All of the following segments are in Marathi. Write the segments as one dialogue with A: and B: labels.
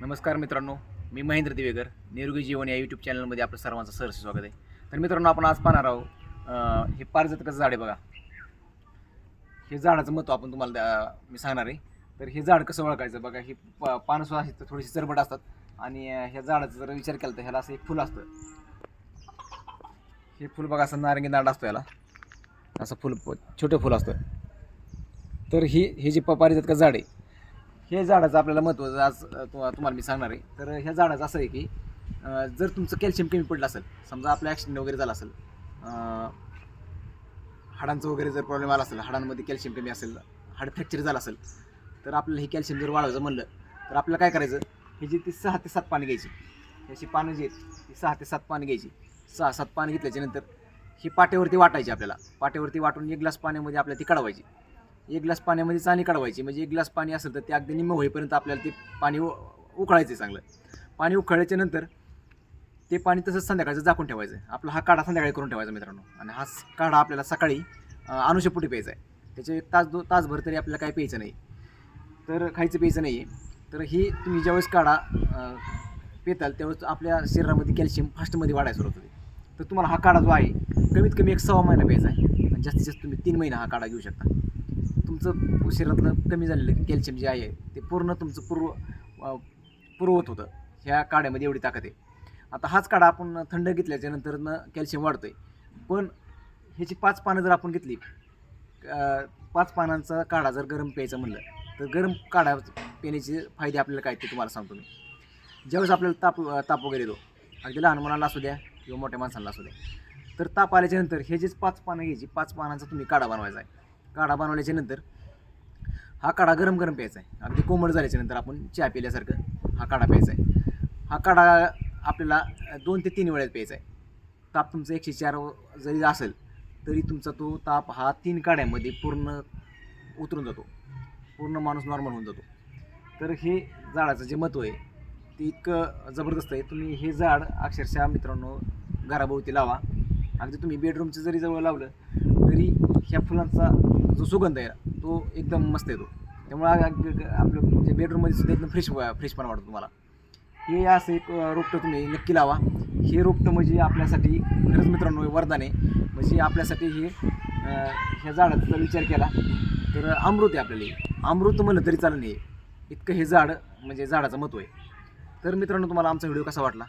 A: नमस्कार मित्रांनो मी महेंद्र दिवेकर निरोगी जीवन या यूट्यूब चॅनलमध्ये आपलं सर्वांचं सहर्ष स्वागत आहे. तर मित्रांनो आपण आज पाहणार आहोत हे पारजतकाचं झाड आहे बघा. हे झाडाचं महत्त्व आपण तुम्हाला मी सांगणार आहे. तर हे झाड कसं ओळखायचं बघा हे प- पानं सुद्धा थोडीशी चरबट असतात आणि ह्या झाडाचा जर विचार केला तर ह्याला असं एक फुल असतं. हे फुल बघा असं नारंगी नाड असतो याला असं फुल छोटं फुल असतं. तर ही हे जे प- पारिजातकाचं झाड आहे हे झाडाचं आपल्याला महत्त्वाचं आज तु- तुम्हाला मी सांगणार आहे. तर ह्या झाडाचं असं आहे की जर तुमचं कॅल्शियम कमी पडलं असेल समजा आपलं ॲक्सिडेंट वगैरे झाला असेल हाडांचं वगैरे जर प्रॉब्लेम आला असेल हाडांमध्ये कॅल्शियम कमी असेल हाड फ्रॅक्चर झालं असेल तर आपल्याला हे कॅल्शियम जर वाढवायचं म्हणलं तर आपल्याला काय करायचं हे जी ती सहा ते सात पाणी घ्यायची. अशी पानं जी आहेत ती सहा ते सात पाणी घ्यायची. सहा सात पाणी घेतल्याच्यानंतर ही पाट्यावरती वाटायची आपल्याला. पाट्यावरती वाटून एक ग्लास पाण्यामध्ये आपल्याला ती काढवायची. एक ग्लास पाण्यामध्ये चाणी काढवायची. म्हणजे एक ग्लास पाणी असेल तर ते अगदी निम्म होईपर्यंत आपल्याला ते पाणी उ- उकळायचं आहे चांगलं. पाणी उकळल्याच्या नंतर ते पाणी तसंच संध्याकाळचं झाकून ठेवायचं. आपला हा काढा संध्याकाळी करून ठेवायचा मित्रांनो. आणि हा काढा आपल्याला सकाळी अं, प्यायचा आहे. त्याचे एक तास दो तासभर तरी आपल्याला काही प्यायचं नाही. तर खायचं प्यायचं नाही आहे तर ही तुम्ही ज्यावेळेस काढा अं, पिताल त्यावेळेस आपल्या शरीरामध्ये कॅल्शियम फास्टमध्ये वाढायला सुरुवात होते. तर तुम्हाला हा काढा जो आहे कमीत कमी एक सव्वा महिना प्यायचा आहे. आणि जास्तीत जास्त तुम्ही तीन महिना हा काढा घेऊ शकता. तुमचं शरीरातलं कमी झालेलं कॅल्शियम जे आहे ते पूर्ण तुमचं पूर्व पुरवत होतं. ह्या काड्यामध्ये एवढी ताकद आहे. आता हाच काढा आपण थंड घेतल्याच्या नंतरनं कॅल्शियम आहे पण ह्याची पाच पानं जर आपण घेतली पाच पानांचा काढा जर गरम प्यायचा म्हणलं तर गरम काढा पिण्याचे फायदे आपल्याला काय ते तुम्हाला सांगतो मी. ज्यावेळेस आपल्याला ताप ताप वगैरे येतो अगदी लहान मुलांना असू द्या किंवा मोठ्या माणसांना असू द्या तर ताप आल्याच्यानंतर हे जे पाच पानं घ्यायची पाच पानांचा तुम्ही काढा बनवायचा आहे. काढा बनवल्याच्या नंतर हा काढा गरम गरम प्यायचा आहे. अगदी कोमट झाल्याच्यानंतर आपण चहा पिल्यासारखं हा काढा प्यायचा आहे. हा काढा आपल्याला दोन ते तीन वेळेत प्यायचा आहे. ताप तुमचं एकशे चार जरी असेल तरी तुमचा तो ताप हा तीन काड्यामध्ये पूर्ण उतरून जातो. पूर्ण माणूस नॉर्मल होऊन जातो. तर हे झाडाचं जे महत्त्व आहे ते इतकं जबरदस्त आहे. तुम्ही हे झाड अक्षरशः मित्रांनो घराभोवती लावा. अगदी तुम्ही बेडरूमचं जरी जवळ लावलं तरी ह्या फुलांचा जो सुगंध आहे तो एकदम मस्त येतो. त्यामुळे आपलं म्हणजे बेडरूममध्ये सुद्धा एकदम फ्रेश फ्रेशपणा वाटतो तुम्हाला. हे असं एक रोपटं तुम्ही नक्की लावा. हे रोपटं म्हणजे आपल्यासाठी खरंच मित्रांनो वरदान आहे. म्हणजे आपल्यासाठी हे ह्या झाडाचा विचार केला तर अमृत आहे आपल्याला अमृत म्हणलं तरी चालू नाही इतकं हे झाड म्हणजे झाडाचं महत्त्व आहे. तर मित्रांनो तुम्हाला आमचा व्हिडिओ कसा वाटला?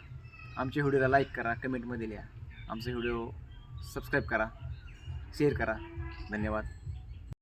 A: आमच्या व्हिडिओला लाईक करा कमेंटमध्ये लिहा. आमचा व्हिडिओ सबस्क्राईब करा. शेअर करा. धन्यवाद.